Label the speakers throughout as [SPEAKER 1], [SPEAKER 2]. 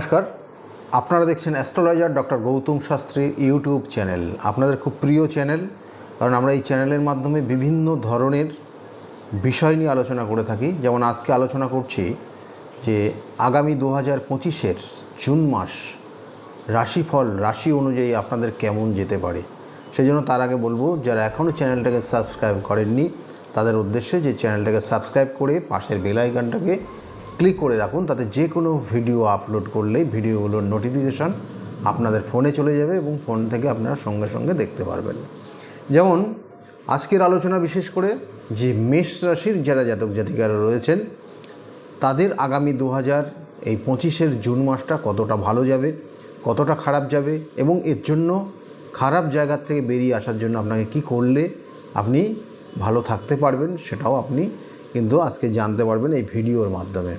[SPEAKER 1] নমস্কার। আপনারা দেখছেন astrologer doctor Gautam Shastri YouTube channel. আপনাদের খুব প্রিয় চ্যানেল, কারণ আমরা এই চ্যানেলের মাধ্যমে বিভিন্ন ধরনের বিষয় নিয়ে আলোচনা করে থাকি। যেমন আজকে আলোচনা করছি যে আগামী দু হাজার পঁচিশের জুন মাস রাশিফল, রাশি অনুযায়ী আপনাদের কেমন যেতে পারে। সেই জন্য তার আগে বলব, যারা এখনও চ্যানেলটাকে সাবস্ক্রাইব করেননি, তাদের উদ্দেশ্যে যে চ্যানেলটাকে সাবস্ক্রাইব করে পাশের বেল আইকনটাকে ক্লিক করে রাখুন, তাতে যে কোনো ভিডিও আপলোড করলেই ভিডিওগুলোর নোটিফিকেশান আপনাদের ফোনে চলে যাবে এবং ফোন থেকে আপনারা সঙ্গে সঙ্গে দেখতে পারবেন। যেমন, আজকের আলোচনা বিশেষ করে যে মেষ রাশির যারা জাতক জাতিকারা রয়েছেন, তাদের আগামী দু হাজার এই পঁচিশের জুন মাসটা কতটা ভালো যাবে, কতটা খারাপ যাবে এবং এর জন্য খারাপ জায়গার থেকে বেরিয়ে আসার জন্য আপনাকে কি করলে আপনি ভালো থাকতে পারবেন সেটাও আপনি কিন্তু আজকে জানতে পারবেন এই ভিডিওর মাধ্যমে।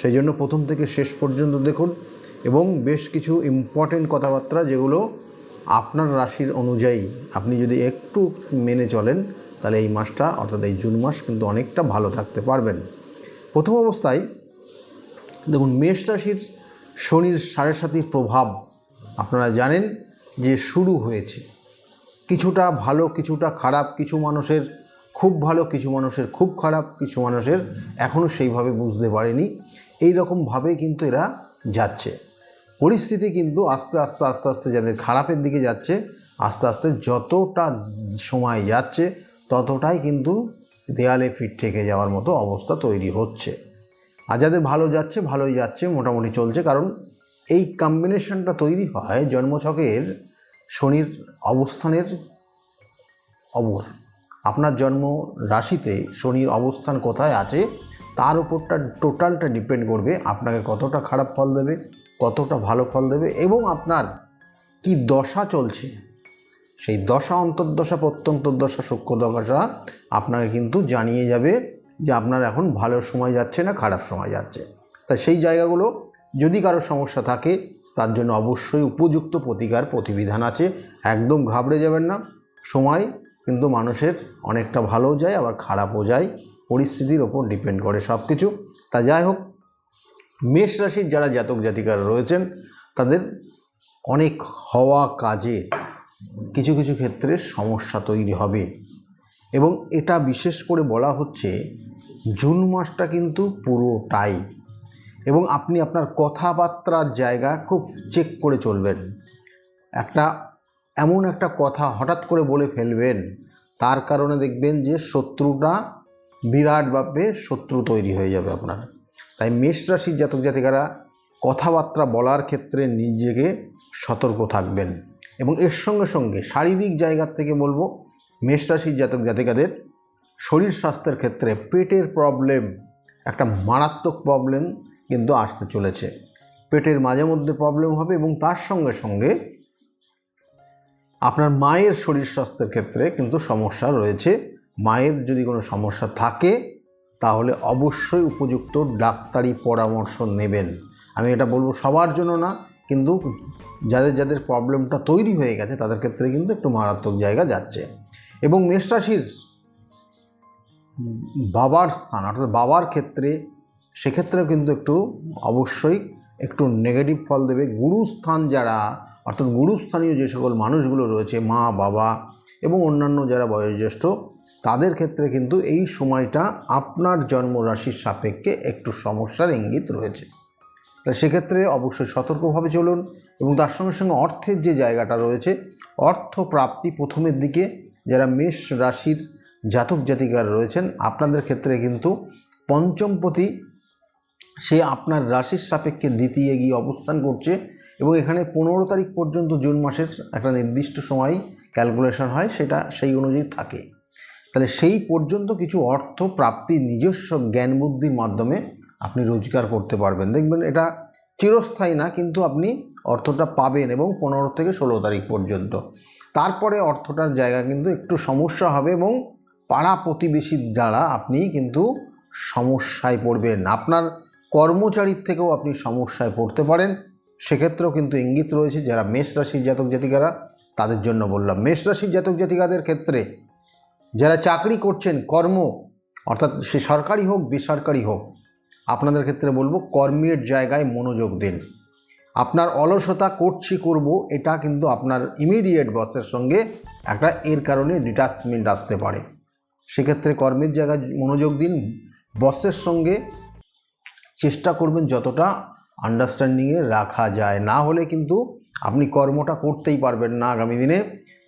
[SPEAKER 1] সেই জন্য প্রথম থেকে শেষ পর্যন্ত দেখুন এবং বেশ কিছু ইম্পর্টেন্ট কথাবার্তা যেগুলো আপনার রাশির অনুযায়ী আপনি যদি একটু মেনে চলেন, তাহলে এই মাসটা অর্থাৎ এই জুন মাস কিন্তু অনেকটা ভালো থাকতে পারবেন। প্রথম অবস্থায় দেখুন, মেষ রাশির শনির সাড়ে সাতির প্রভাব আপনারা জানেন যে শুরু হয়েছে। কিছুটা ভালো, কিছুটা খারাপ, কিছু মানুষের খুব ভালো, কিছু মানুষের খুব খারাপ, কিছু মানুষের এখনও সেইভাবে বুঝতে পারেনি। এই রকমভাবে কিন্তু এরা যাচ্ছে। পরিস্থিতি কিন্তু আস্তে আস্তে আস্তে আস্তে যাদের খারাপের দিকে যাচ্ছে, আস্তে আস্তে যতটা সময় যাচ্ছে, ততটাই কিন্তু দেয়ালে ফিট থেকে যাওয়ার মতো অবস্থা তৈরি হচ্ছে। আর যাদের ভালো যাচ্ছে, ভালোই যাচ্ছে, মোটামুটি চলছে। কারণ এই কম্বিনেশনটা তৈরি হয় জন্মছকের শনির অবস্থানের অবর আপনার জন্ম রাশিতে শনির অবস্থান কোথায় আছে তার উপরটা টোটালটা ডিপেন্ড করবে আপনাকে কতটা খারাপ ফল দেবে, কতটা ভালো ফল দেবে এবং আপনার কি দশা চলছে। সেই দশা, অন্তর্দশা, প্রত্যন্তর্দশা, সূক্ষ্ম দশা আপনাকে কিন্তু জানিয়ে যাবে যে আপনার এখন ভালো সময় যাচ্ছে না খারাপ সময় যাচ্ছে। তা সেই জায়গাগুলো যদি কারও সমস্যা থাকে, তার জন্য অবশ্যই উপযুক্ত প্রতিকার, প্রতিবিধান আছে। একদম ঘাবড়ে যাবেন না। সময় কিন্তু মানুষের অনেকটা ভালোও যায়, আবার খারাপও যায়। পরিস্থিতির ওপর ডিপেন্ড করে সব কিছু তা যাই হোক, মেষ রাশির যারা জাতক জাতিকারা রয়েছেন, তাদের অনেক হওয়া কাজে কিছু কিছু ক্ষেত্রে সমস্যা তৈরি হবে। এবং এটা বিশেষ করে বলা হচ্ছে, জুন মাসটা কিন্তু পুরোটাই। এবং আপনি আপনার কথাবার্তার জায়গা খুব চেক করে চলবেন। একটা এমন একটা কথা হঠাৎ করে বলে ফেলবেন, তার কারণে দেখবেন যে শত্রুটা বিরাটভাবে শত্রু তৈরি হয়ে যাবে আপনার। তাই মেষ রাশির জাতক জাতিকারা কথাবার্তা বলার ক্ষেত্রে নিজেকে সতর্ক থাকবেন। এবং এর সঙ্গে সঙ্গে শারীরিক জায়গার থেকে বলব, মেষ রাশির জাতক জাতিকাদের শরীর স্বাস্থ্যের ক্ষেত্রে পেটের প্রবলেম একটা মারাত্মক প্রবলেম কিন্তু আসতে চলেছে। পেটের মাঝে মধ্যে প্রবলেম হবে এবং তার সঙ্গে সঙ্গে আপনার মায়ের শরীর স্বাস্থ্যের ক্ষেত্রে কিন্তু সমস্যা রয়েছে। মায়ের যদি কোনো সমস্যা থাকে, তাহলে অবশ্যই উপযুক্ত ডাক্তারি পরামর্শ নেবেন। আমি এটা বলব সবার জন্য না, কিন্তু যাদের যাদের প্রবলেমটা তৈরি হয়ে গেছে, তাদের ক্ষেত্রে কিন্তু একটু মারাত্মক জায়গা যাচ্ছে। এবং মেষ রাশির বাবার স্থান, অর্থাৎ বাবার ক্ষেত্রে, সেক্ষেত্রেও কিন্তু একটু অবশ্যই একটু নেগেটিভ ফল দেবে। গুরুস্থান যারা, অর্থাৎ গুরুস্থানীয় যে সকল মানুষগুলো রয়েছে, মা, বাবা এবং অন্যান্য যারা বয়োজ্যেষ্ঠ তাদের ক্ষেত্রে কিন্তু এই সময়টা আপনার জন্মরাশির সাপেক্ষে একটু সমস্যার ইঙ্গিত রয়েছে। তাই সেক্ষেত্রে অবশ্যই সতর্কভাবে চলুন এবং তার সঙ্গে সঙ্গে অর্থের যে জায়গাটা রয়েছে অর্থ প্রাপ্তি প্রথমের দিকে, যারা মেষ রাশির জাতক জাতিকার রয়েছেন, আপনাদের ক্ষেত্রে কিন্তু পঞ্চমপতি, সে আপনার রাশির সাপেক্ষে দ্বিতীয় গিয়ে অবস্থান করছে এবং এখানে পনেরো তারিখ পর্যন্ত জুন মাসের একটা নির্দিষ্ট সময় ক্যালকুলেশন হয়, সেটা সেই অনুযায়ী থাকে। তাহলে সেই পর্যন্ত কিছু অর্থ, প্রাপ্তি, নিজস্ব জ্ঞান বুদ্ধির মাধ্যমে আপনি রোজগার করতে পারবেন। দেখবেন এটা চিরস্থায়ী না, কিন্তু আপনি অর্থটা পাবেন এবং পনেরো থেকে ষোলো তারিখ পর্যন্ত। তারপরে অর্থটার জায়গা কিন্তু একটু সমস্যা হবে এবং পাড়া প্রতিবেশীর দ্বারা আপনি কিন্তু সমস্যায় পড়বেন। আপনার কর্মচারীর থেকেও আপনি সমস্যায় পড়তে পারেন। সেক্ষেত্রেও কিন্তু ইঙ্গিত রয়েছে, যারা মেষ রাশির জাতক জাতিকারা, তাদের জন্য বললাম। মেষ রাশির জাতক জাতিকাদের ক্ষেত্রে যারা চাকরি করছেন, কর্ম, অর্থাৎ সে সরকারি হোক, বেসরকারি হোক, আপনাদের ক্ষেত্রে বলব, কর্মের জায়গায় মনোযোগ দিন। আপনার অলসতা করছি করব, এটা কিন্তু আপনার ইমিডিয়েট বসের সঙ্গে একটা এর কারণে ডিটাচমেন্ট আসতে পারে। সেক্ষেত্রে কর্মের জায়গায় মনোযোগ দিন বসের সঙ্গে চেষ্টা করবেন যতটা আন্ডারস্ট্যান্ডিংয়ে রাখা যায়। না হলে কিন্তু আপনি কর্মটা করতেই পারবেন না আগামী দিনে।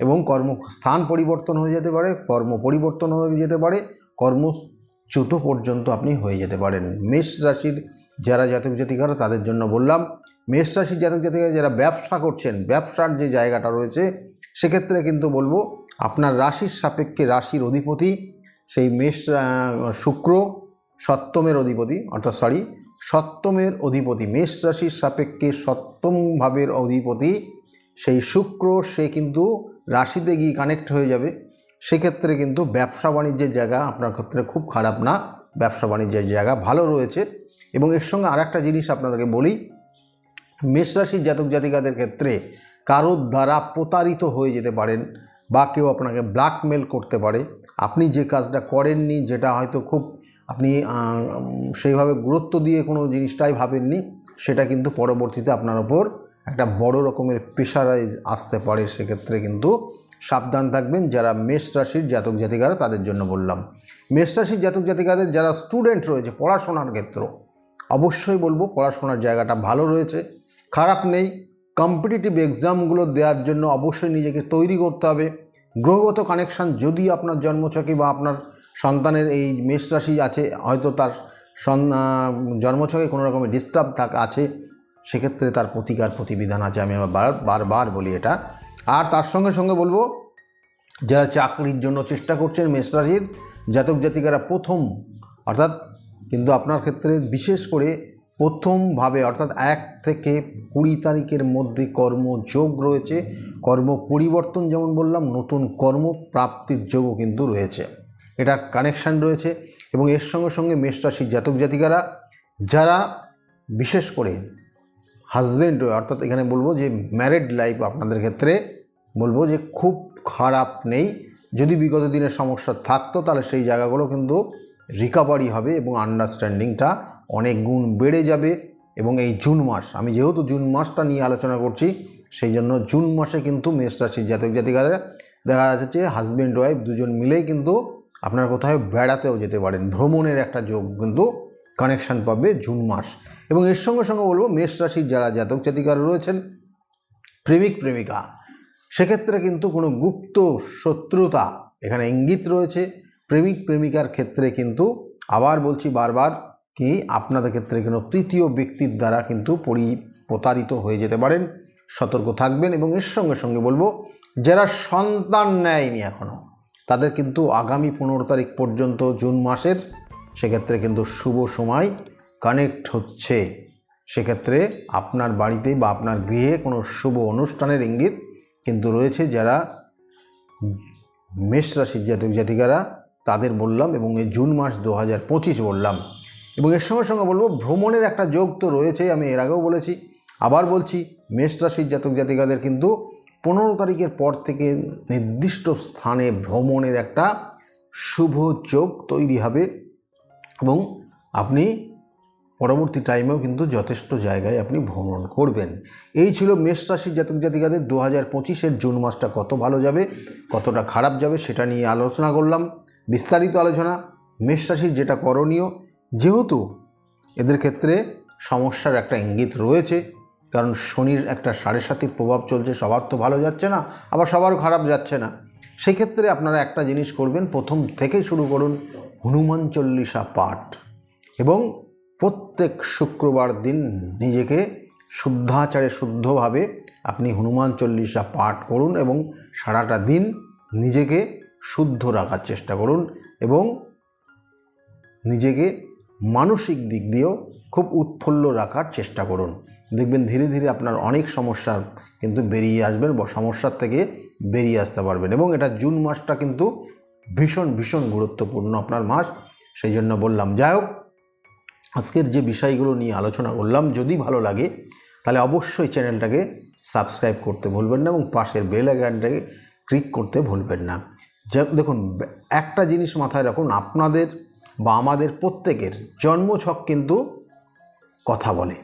[SPEAKER 1] এবং কর্মস্থান পরিবর্তন হয়ে যেতে পারে, কর্ম পরিবর্তন হয়ে যেতে পারে কর্মচ্যুত পর্যন্ত আপনি হয়ে যেতে পারেন। মেষ রাশির যারা জাতক জাতিকারা, তাদের জন্য বললাম, মেষ রাশির জাতক জাতিকারা যারা ব্যবসা করছেন, ব্যবসার যে জায়গাটা রয়েছে, সেক্ষেত্রে কিন্তু বলব, আপনার রাশির সাপেক্ষে রাশির অধিপতি সেই মেষ শুক্র, সপ্তমের অধিপতি, অর্থাৎ সরি সপ্তমের অধিপতি, মেষ রাশির সাপেক্ষে সপ্তম ভাবের অধিপতি সেই শুক্র, সে কিন্তু রাশিতে গিয়ে কানেক্ট হয়ে যাবে, সেক্ষেত্রে কিন্তু ব্যবসা বাণিজ্যের জায়গা আপনার ক্ষেত্রে খুব খারাপ না। ব্যবসা বাণিজ্যের জায়গা ভালো রয়েছে। এবং এর সঙ্গে আর একটা জিনিস আপনাদেরকে বলি, মেষ রাশির জাতক জাতিকাদের ক্ষেত্রে কারোর দ্বারা প্রতারিত হয়ে যেতে পারেন বা কেউ আপনাকে ব্ল্যাকমেল করতে পারে। আপনি যে কাজটা করেননি, যেটা হয়তো খুব আপনি সেইভাবে গুরুত্ব দিয়ে কোনো জিনিসটাই ভাবেননি, সেটা কিন্তু পরবর্তীতে আপনার ওপর একটা বড় রকমের প্রেশারাইজ আসতে পারে সেক্ষেত্রে কিন্তু সাবধান থাকবেন যারা মেষ রাশির জাতক জাতিকারা তাদের জন্য বললাম। মেষ রাশির জাতক জাতিকাদের যারা স্টুডেন্ট রয়েছে পড়াশোনার ক্ষেত্র, অবশ্যই বলব পড়াশোনার জায়গাটা ভালো রয়েছে। খারাপ নেই কম্পিটিটিভ এক্সামগুলো দেওয়ার জন্য অবশ্যই নিজেকে তৈরি করতে হবে। গ্রহগত কানেকশান যদি আপনার জন্মছকে বা আপনার সন্তানের এই মেষ রাশি আছে, হয়তো তার জন্মছকে কোনো রকমের ডিস্টার্ব থাক, আছে সেক্ষেত্রে তার প্রতিকার প্রতিবিধান আছে, আমি আবার বার, বারবার বলি এটা। আর তার সঙ্গে সঙ্গে বলব, যারা চাকরির জন্য চেষ্টা করছেন মেষ রাশির জাতক জাতিকারা প্রথম, অর্থাৎ কিন্তু আপনার ক্ষেত্রে বিশেষ করে প্রথমভাবে, অর্থাৎ এক থেকে কুড়ি তারিখের মধ্যে কর্মযোগ রয়েছে, কর্ম পরিবর্তন যেমন বললাম, নতুন কর্ম প্রাপ্তির যোগও কিন্তু রয়েছে। এটার কানেকশান রয়েছে এবং এর সঙ্গে সঙ্গে মেষ রাশির জাতক জাতিকারা, যারা বিশেষ করে হাজব্যান্ড অর্থাৎ এখানে বলব যে ম্যারেড লাইফ আপনাদের ক্ষেত্রে বলব যে খুব খারাপ নেই। যদি বিগত দিনের সমস্যা থাকতো, তাহলে সেই জায়গাগুলো কিন্তু রিকভারি হবে এবং আন্ডারস্ট্যান্ডিংটা অনেক গুণ বেড়ে যাবে। এবং এই জুন মাস, আমি যেহেতু জুন মাসটা নিয়ে আলোচনা করছি, সেই জন্য জুন মাসে কিন্তু মেষ রাশির জাতক জাতিকাদের দেখা যাচ্ছে হাজব্যান্ড ওয়াইফ দুজন মিলেই কিন্তু আপনার কোথাও বেড়াতেও যেতে পারেন। ভ্রমণের একটা যোগ কিন্তু কানেকশান পাবে জুন মাস। এবং এর সঙ্গে সঙ্গে বলব মেষ রাশির যারা জাতক জাতিকারা রয়েছেন, প্রেমিক, প্রেমিকা, সেক্ষেত্রে কিন্তু কোনো গুপ্ত শত্রুতা এখানে ইঙ্গিত রয়েছে। প্রেমিক, প্রেমিকার ক্ষেত্রে কিন্তু আবার বলছি বারবার কি আপনাদের ক্ষেত্রে কোনো তৃতীয় ব্যক্তির দ্বারা কিন্তু পরি প্রতারিত হয়ে যেতে পারেন, সতর্ক থাকবেন এবং এর সঙ্গে সঙ্গে বলব যারা সন্তান নেয়নি এখনও তাদের কিন্তু আগামী পনেরো তারিখ পর্যন্ত জুন মাসের সেক্ষেত্রে কিন্তু শুভ সময় কানেক্ট হচ্ছে। সেক্ষেত্রে আপনার বাড়িতে বা আপনার গৃহে কোনো শুভ অনুষ্ঠানের ইঙ্গিত কিন্তু রয়েছে যারা মেষ রাশির জাতক জাতিকারা, তাদের বললাম এবং এই জুন মাস দু হাজার পঁচিশ বললাম। এবং এর সঙ্গে সঙ্গে বলব, ভ্রমণের একটা যোগ তো রয়েছে, আমি এর আগেও বলেছি। আবার বলছি, মেষ রাশির জাতক জাতিকাদের কিন্তু পনেরো তারিখের পর থেকে নির্দিষ্ট স্থানে ভ্রমণের একটা শুভ যোগ তৈরি হবে। এবং আপনি পরবর্তী টাইমেও কিন্তু যথেষ্ট জায়গায় আপনি ভ্রমণ করবেন। এই ছিল মেষ রাশির জাতক জাতিকাদের দু হাজার পঁচিশের জুন মাসটা কত ভালো যাবে, কতটা খারাপ যাবে সেটা নিয়ে আলোচনা করলাম। বিস্তারিত আলোচনা, মেষ রাশির যেটা করণীয়, যেহেতু এদের ক্ষেত্রে সমস্যার একটা ইঙ্গিত রয়েছে, কারণ শনির একটা সাড়ে সাতির প্রভাব চলছে, সবার তো ভালো যাচ্ছে না, আবার সবার খারাপ যাচ্ছে না। সেই ক্ষেত্রে আপনারা একটা জিনিস করবেন, প্রথম থেকেই শুরু করুন হনুমান চল্লিশা পাঠ এবং প্রত্যেক শুক্রবার দিন নিজেকে শুদ্ধাচারে শুদ্ধভাবে আপনি হনুমান চল্লিশা পাঠ করুন এবং সারাটা দিন নিজেকে শুদ্ধ রাখার চেষ্টা করুন এবং নিজেকে মানসিক দিক দিয়েও খুব উৎফুল্ল রাখার চেষ্টা করুন। দেখবেন ধীরে ধীরে আপনার অনেক সমস্যার কিন্তু বেরিয়ে আসবেন বা সমস্যার থেকে বেরিয়ে আসতে পারবেন এবং এটা জুন মাসটা কিন্তু ভীষণ ভীষণ গুরুত্বপূর্ণ আপনার মাস। সেই জন্য বললাম, যাই হোক, আজকের যে বিষয়গুলো নিয়ে আলোচনা করলাম, যদি ভালো লাগে, তাহলে অবশ্যই চ্যানেলটাকে সাবস্ক্রাইব করতে ভুলবেন না এবং পাশের বেল আইকনটাকে ক্লিক করতে ভুলবেন না। দেখুন, একটা জিনিস মাথায় রাখুন, আপনাদের বা আমাদের প্রত্যেকের জন্মছক কিন্তু কথা বলে।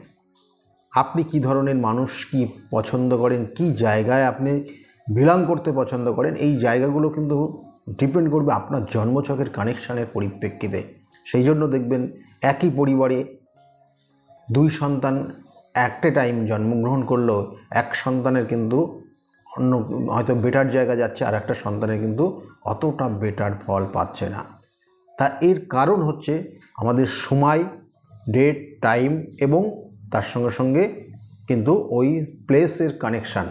[SPEAKER 1] আপনি কি ধরনের মানুষ, কি পছন্দ করেন, কি জায়গায় আপনি বিলং করতে পছন্দ করেন, এই জায়গাগুলো কিন্তু ডিপেন্ড করবে আপনার জন্মছকের কানেকশানের পরিপ্রেক্ষিতে। সেই জন্য দেখবেন একই পরিবারে দুই সন্তান একটা টাইম জন্মগ্রহণ করলেও এক সন্তানের কিন্তু অন্য হয়তো বেটার জায়গা যাচ্ছে আর একটা সন্তানের কিন্তু অতটা বেটার ফল পাচ্ছে না। তা এর কারণ হচ্ছে আমাদের সময় ডেট টাইম এবং তার সঙ্গে সঙ্গে কিন্তু ওই প্লেসের কানেকশান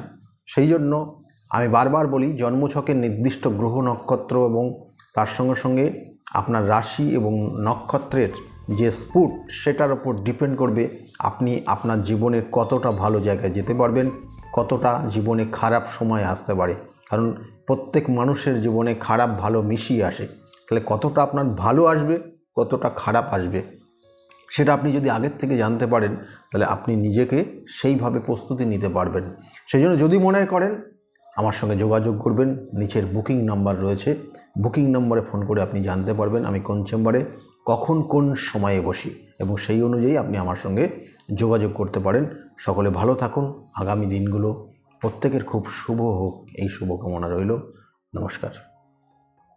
[SPEAKER 1] সেই জন্য আমি বারবার বলি জন্মছকের নির্দিষ্ট গ্রহ নক্ষত্র এবং তার সঙ্গে সঙ্গে আপনার রাশি এবং নক্ষত্রের যে স্পুট সেটার ওপর ডিপেন্ড করবে আপনি আপনার জীবনের কতটা ভালো জায়গায় যেতে পারবেন, কতটা জীবনে খারাপ সময় আসতে পারে। কারণ প্রত্যেক মানুষের জীবনে খারাপ, ভালো মিশিয়ে আসে। তাহলে কতটা আপনার ভালো আসবে, কতটা খারাপ আসবে, সেটা আপনি যদি আগের থেকে জানতে পারেন, তাহলে আপনি নিজেকে সেইভাবে প্রস্তুতি নিতে পারবেন। সেই জন্য যদি মনে করেন আমার সঙ্গে যোগাযোগ করবেন। নিচের বুকিং নাম্বার রয়েছে। বুকিং নম্বরে ফোন করে আপনি জানতে পারবেন আমি কোন চেম্বারে, কখন কোন সময়ে বসি এবং সেই অনুযায়ী আপনি আমার সঙ্গে যোগাযোগ করতে পারেন। সকলে ভালো থাকুন। আগামী দিনগুলো প্রত্যেকের খুব শুভ হোক। এই শুভকামনা রইল। নমস্কার।